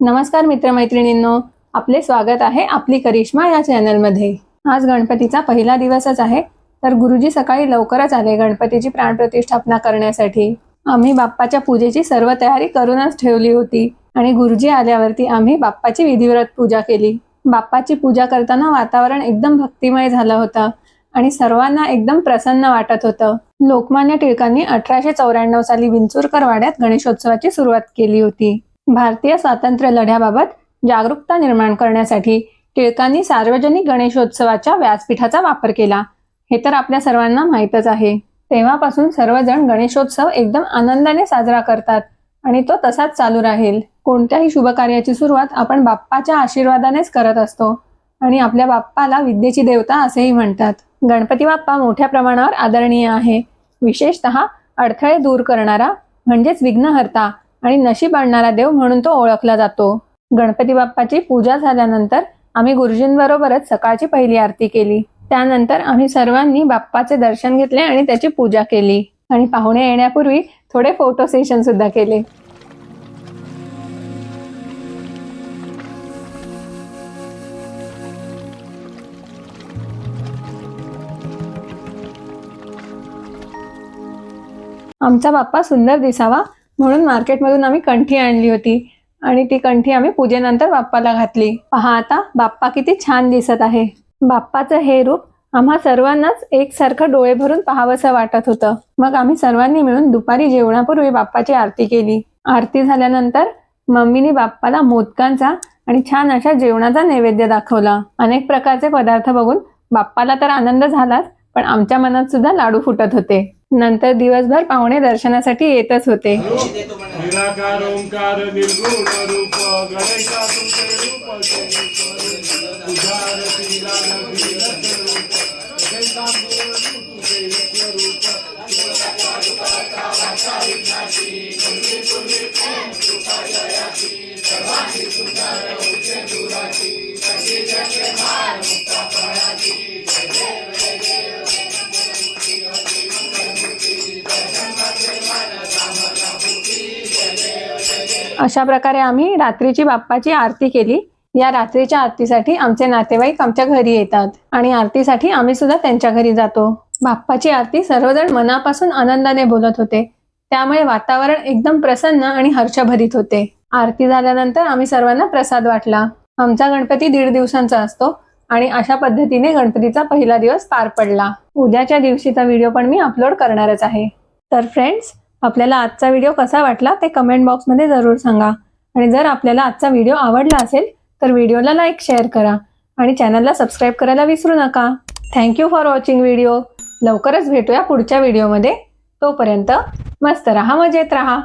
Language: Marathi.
नमस्कार मित्रमैत्रिणींनो आपले स्वागत आहे आपली करिश्मा या चॅनलमध्ये. आज गणपतीचा पहिला दिवसच आहे तर गुरुजी सकाळी लवकरच आले गणपतीची प्राणप्रतिष्ठापना करण्यासाठी. आम्ही बाप्पाच्या पूजेची सर्व तयारी करूनच ठेवली होती आणि गुरुजी आल्यावरती आम्ही बाप्पाची विधिव्रत पूजा केली. बाप्पाची पूजा करताना वातावरण एकदम भक्तिमय झालं होतं आणि सर्वांना एकदम प्रसन्न वाटत होतं. लोकमान्य टिळकांनी अठराशे चौऱ्याण्णव साली विंचुरकर वाड्यात गणेशोत्सवाची सुरुवात केली होती. भारतीय स्वातंत्र्य लढ्याबाबत जागरूकता निर्माण करण्यासाठी टिळकांनी सार्वजनिक गणेशोत्सवाच्या व्यासपीठाचा वापर केला. हे तर आपल्या सर्वांना माहीतच आहे. तेव्हापासून सर्वजण गणेशोत्सव एकदम आनंदाने साजरा करतात आणि तो तसाच चालू राहील. कोणत्याही शुभकार्याची सुरुवात आपण बाप्पाच्या आशीर्वादानेच करत असतो आणि आपल्या बाप्पाला विद्येची देवता असेही म्हणतात. गणपती बाप्पा मोठ्या प्रमाणावर आदरणीय आहे. विशेषतः अडथळे दूर करणारा म्हणजेच विघ्नहर्ता आणि नशीब आणणारा देव म्हणून तो ओळखला जातो. गणपती बाप्पाची पूजा झाल्यानंतर आम्ही गुरुजींबरोबरच सकाळची पहिली आरती केली. त्यानंतर आम्ही सर्वांनी बाप्पाचे दर्शन घेतले आणि त्याची पूजा केली. आणि पाहुणे येण्यापूर्वी थोडे फोटो सेशन सुद्धा केले. आमचा बाप्पा सुंदर दिसावा म्हणून मार्केटमधून आम्ही कंठी आणली होती. आणि ती कंठी आम्ही पूजेनंतर बाप्पाला घातली. पहा आता बाप्पा किती छान दिसत आहे. बाप्पाचं हे रूप आम्हा सर्वांनाच एकसारखं डोळे भरून पाहावंसं वाटत होतं. मग आम्ही सर्वांनी मिळून दुपारी जेवणापूर्वी बाप्पाची आरती केली. आरती झाल्यानंतर मम्मीनी बाप्पाला मोदकांचा आणि छान अशा जेवणाचा नैवेद्य दाखवला. अनेक प्रकारचे पदार्थ बघून बाप्पाला तर आनंद झालाच पण आमच्या मनात सुद्धा लाडू फुटत होते. नंतर दिवसभर पाहुणे दर्शनासाठी येतच होते. अशा प्रकारे आम्ही रात्रीची बाप्पाची आरती केली. या रात्रीच्या आरतीसाठी आमचे नातेवाईक आमच्या घरी येतात आणि आरतीसाठी आम्ही सुद्धा त्यांच्या घरी जातो. बाप्पाची आरती सर्वजण मनापासून आनंदाने बोलत होते. त्यामुळे वातावरण एकदम प्रसन्न आणि हर्षभरीत होते. आरती झाल्यानंतर आम्ही सर्वांना प्रसाद वाटला. आमचा गणपती दीड दिवसांचा असतो आणि अशा पद्धतीने गणपतीचा पहिला दिवस पार पडला. उद्याच्या दिवशीचा व्हिडिओ पण मी अपलोड करणारच आहे. तर फ्रेंड्स आपल्याला आजचा व्हिडिओ कसा वाटला ते कमेंट बॉक्समध्ये जरूर सांगा. आणि जर आपल्याला आजचा व्हिडिओ आवडला असेल तर व्हिडिओला लाईक शेअर करा. आणि चॅनलला सबस्क्राईब करायला विसरू नका. थँक्यू फॉर वॉचिंग व्हिडिओ लवकरच भेटूया पुढच्या व्हिडिओमध्ये तोपर्यंत मस्त रहा मजेत रहा.